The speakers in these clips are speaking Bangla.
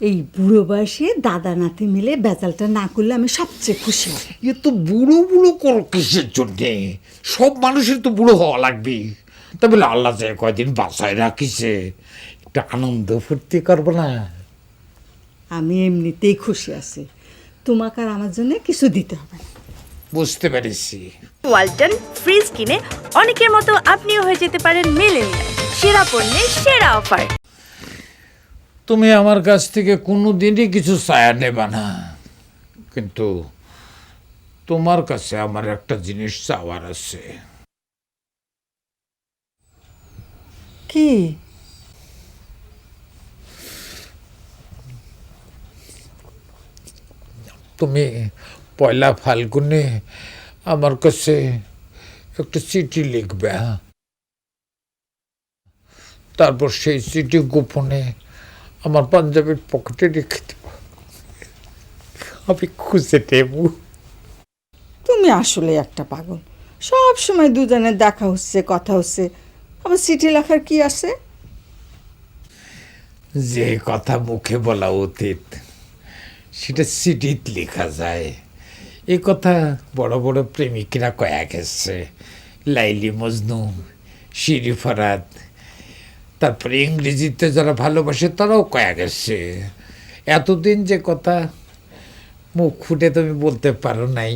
এই বুড়ো বয়সে দাদা নাতি মিলে বেজালটা না করলে আমি সবচেয়ে খুশি হব। এ তো বুড়ো বুড়ো করো কিসের জন্যে? সব মানুষের তো বুড়ো হওয়া লাগবে। তা বলে আল্লাহ যে কয়দিন বাসায় রাখিছে একটা আনন্দ ফুর্তি করব না। আমি এমনিতেই খুশি আছি। তোমাকে আর আমার জন্য কিছু দিতে হবে না। বুঝতে পেরেছি। ওয়ালটন ফ্রিজ কিনে অনেকের মতো আপনিও হয়ে যেতে পারেন মেলেনিয়া সেরা পণ্যের সেরা অফার। তুমি আমার কাছ থেকে কোনো দিনই কিছু ছায়া নেবা না। কিন্তু তোমার কাছে আমার একটা জিনিস চাওয়ার আছে। কি? তুমি পয়লা ফাল্গুনে আমার কাছে একটা চিঠি লিখবে হ্যাঁ? তারপর সেই চিঠি গোপনে আমার পাঞ্জাবের পকেটে রেখে দেব। আমি খুঁজে দেব তুমি আসলে একটা পাগল। সব সময় দুজনের দেখা হচ্ছে কথা হচ্ছে। আবার চিঠি লেখার কি আছে? যে কথা মুখে বলা অতীত সেটা চিঠিত লেখা যায়। এ কথা বড় বড় প্রেমিকরা কয়া গেছে। লাইলি মজনু শিরি ফরাদ তারপরে ইংরেজিতে যারা ভালোবাসে তারাও কয়া গেছে। এতদিন যে কথা মুখ ফুটে তুমি বলতে পারো নাই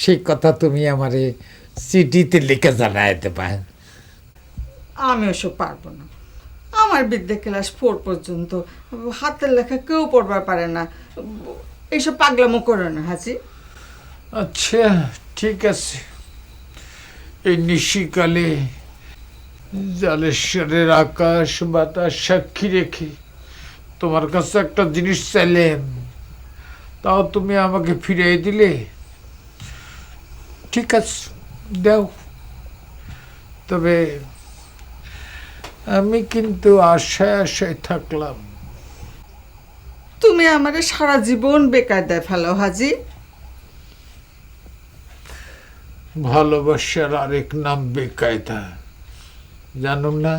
সেই কথা তুমি আমারে চিঠিতে লিখে জানায় দেবা। আমি ওসব পারব না। আমার বিদ্যা ক্লাস ফোর পর্যন্ত হাতের লেখা কেউ পড়বার পারে না। এইসব পাগলামো করো না হাসি আচ্ছা ঠিক আছে। এই নিশিকালে জালেশ্বরের আকাশ বাতাস সাক্ষী রেখে তোমার কাছে একটা জিনিস চাইলেন। তাও তুমি আমাকে ফিরিয়ে দিলে? ঠিক আছে দাও। তবে আমি কিন্তু আশায় আশায় থাকলাম। তুমি আমারে সারা জীবন বেকার দেয় ফেলো হাজি। ভালোবাসার আরেক নাম বেকায়দা। জানো না